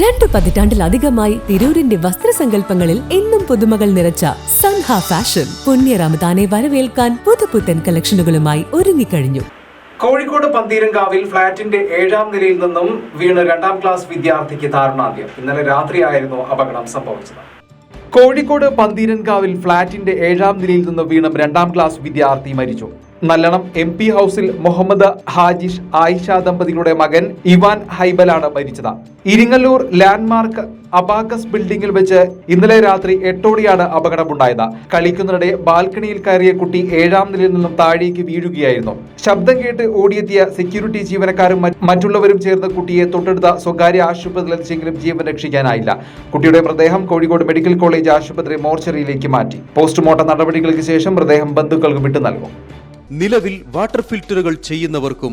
രണ്ടു പതിറ്റാണ്ടിലധികമായി തിരൂരിന്റെ വസ്ത്രസങ്കല്പങ്ങളിൽ എന്നും പുതുമകൾ നിറച്ച സൻഹ ഫാഷൻ പുണ്യ റമദാനെ വരവേൽക്കാൻ പുതുപുത്തൻ കളക്ഷനുകളുമായി ഒരുങ്ങിക്കഴിഞ്ഞു. കോഴിക്കോട് പന്തീരങ്കാവിൽ ഫ്ളാറ്റിന്റെ ഏഴാം നിലയിൽ നിന്നും വീണ് രണ്ടാം ക്ലാസ് വിദ്യാർത്ഥിക്ക് ധാരണാന്ത്യം ഇന്നലെ രാത്രിയായിരുന്നു അപകടം സംഭവിച്ചത്. കോഴിക്കോട് പന്തീരൻകാവിൽ ഫ്ളാറ്റിന്റെ ഏഴാം നിലയിൽ നിന്ന് വീണ രണ്ടാം ക്ലാസ് വിദ്യാർത്ഥി മരിച്ചു. നല്ലണം എം പി ഹൗസിൽ മുഹമ്മദ് ഹാജിഷ് ആയിഷ ദമ്പതികളുടെ മകൻ ഇവാൻ ഹൈബലാണ് മരിച്ചത്. ഇരിങ്ങല്ലൂർ ലാൻഡ്മാർക്ക് അബാഗസ് ബിൽഡിംഗിൽ വെച്ച് ഇന്നലെ രാത്രി എട്ടോടെയാണ് അപകടമുണ്ടായത്. കളിക്കുന്നതിനിടെ ബാൽക്കണിയിൽ കയറിയ കുട്ടി ഏഴാം നിലയിൽ നിന്നും താഴേക്ക് വീഴുകയായിരുന്നു. ശബ്ദം കേട്ട് ഓടിയെത്തിയ സെക്യൂരിറ്റി ജീവനക്കാരും മറ്റുള്ളവരും ചേർന്ന് കുട്ടിയെ തൊട്ടടുത്ത സ്വകാര്യ ആശുപത്രിയിൽ എത്തിച്ചെങ്കിലും ജീവൻ രക്ഷിക്കാനായില്ല. കുട്ടിയുടെ മൃതദേഹം കോഴിക്കോട് മെഡിക്കൽ കോളേജ് ആശുപത്രി മോർച്ചറിയിലേക്ക് മാറ്റി. പോസ്റ്റ്മോർട്ടം നടപടികൾക്ക് ശേഷം മൃതദേഹം ബന്ധുക്കൾക്ക് വിട്ടു നൽകും. നിലവിൽ വാട്ടർ ഫിൽറ്ററുകൾ ചെയ്യുന്നവർക്കും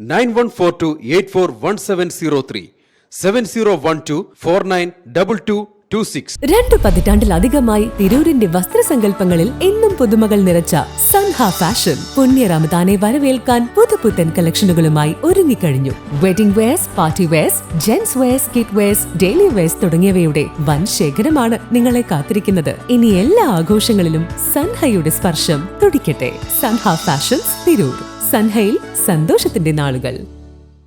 nine one four two eight four one seven zero three seven zero one two four nine double two രണ്ടു പതിറ്റാണ്ടിലധികമായി തിരൂരിന്റെ വസ്ത്രസങ്കല്പങ്ങളിൽ എന്നും പുതുമകൾ നിറച്ച സൻഹ ഫാഷൻ പുണ്യ റമദാനെ വരവേൽക്കാൻ പുതുപുത്തൻ കളക്ഷനുകളുമായി ഒരുങ്ങിക്കഴിഞ്ഞു. Wedding wears party wears gents wears kid wears daily wears തുടങ്ങിയവയുടെ വൻ ശേഖരമാണ് നിങ്ങളെ കാത്തിരിക്കുന്നത്. ഇനി എല്ലാ ആഘോഷങ്ങളിലും സൻഹയുടെ സ്പർശം തുടിക്കട്ടെ. സൻഹ ഫാഷൻസ് തിരൂർ. സൻഹയിൽ സന്തോഷത്തിന്റെ നാളുകൾ.